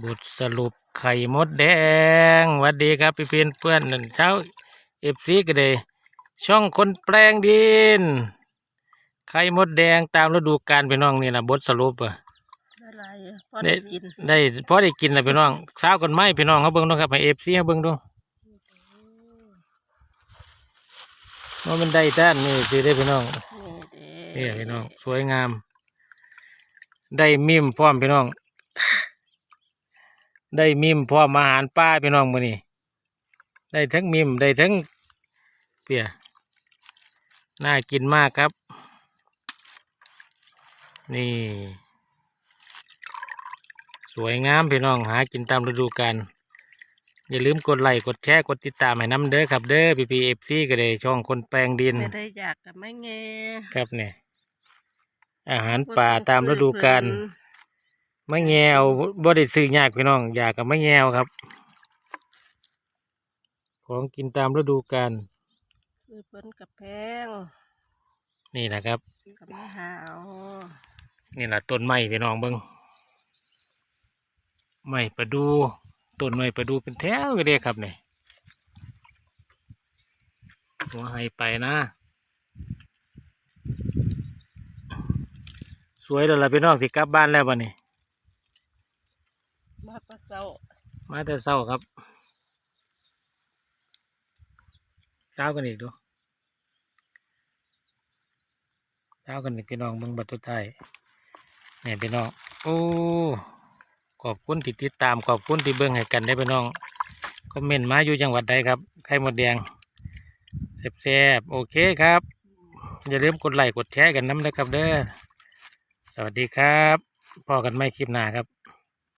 บทสรุปไข่มดแดงหวัดดีครับพี่เพื่อนเพื่อนนั่นเช้าเอฟซีก็เลยช่องคนแปลงดิน ไข่มดแดงตามฤดูกาลพี่น้องนี่นะบทสรุปอะอะไรพอได้ได้กินได้พอได้กินแล้วพี่น้องเช้ากันไหมพี่น้องเขาเบิ่งดูครับให้เอฟซีเขาเบิ่งดูว่ามันได้ด้านนี่สิได้พี่น้องนี่เด้นี่พี่น้องสวยงาม ได้มิมพร้อมพี่น้อง ได้มิมพร้อมอาหารป้าพี่น้องมื้อนี้ได้ทั้งมิมได้ทั้งเปียน่ากินมากครับ นี่ สวยงามพี่น้องหากินตามฤดูกาลอย่าลืมกดไลค์กดแชร์กดติดตามให้น้ำเด้อครับเด้อพีพีเอฟซีก็ได้ช่องคนแปลงดินไม่ได้อยากกับไม่แงครับเนี่ยอาหารป่าตามฤดูกาล ไม่แงวบ่ได้ซื้อยากพี่น้อง อยากกับไม่แงวครับ ของกินตามฤดูกาลซื้อเพิ่นกับแพงนี่นะครับกับไม่หาเอานี่แหละต้นไม้พี่น้องเบิ้งไม้ประดูต้นไม้ประดูเป็นแถวก็ได้ครับเนี่ยหัวให้ไปนะ สวยแล้วล่ะพี่น้องสิกลับบ้านแล้วบัดนี้ มาแตะเศร้ามาแต่เศร้าครับเช้ากันอีกดูเช้ากันอีกพี่น้องเบิ่งบัตรทุกท้ายเนี่ยพี่น้องโอ้ขอบคุณที่ติดตามขอบคุณที่เบิ่งให้กันได้พี่น้องคอมเมนต์มาอยู่จังหวัดใดครับไข่มดแดงแซ่บๆโอเคครับ อย่าลืมกดไลค์กดแชร์กันน้ำนะครับเด้อสวัสดีครับพอกันไม่คลิปหน้าครับ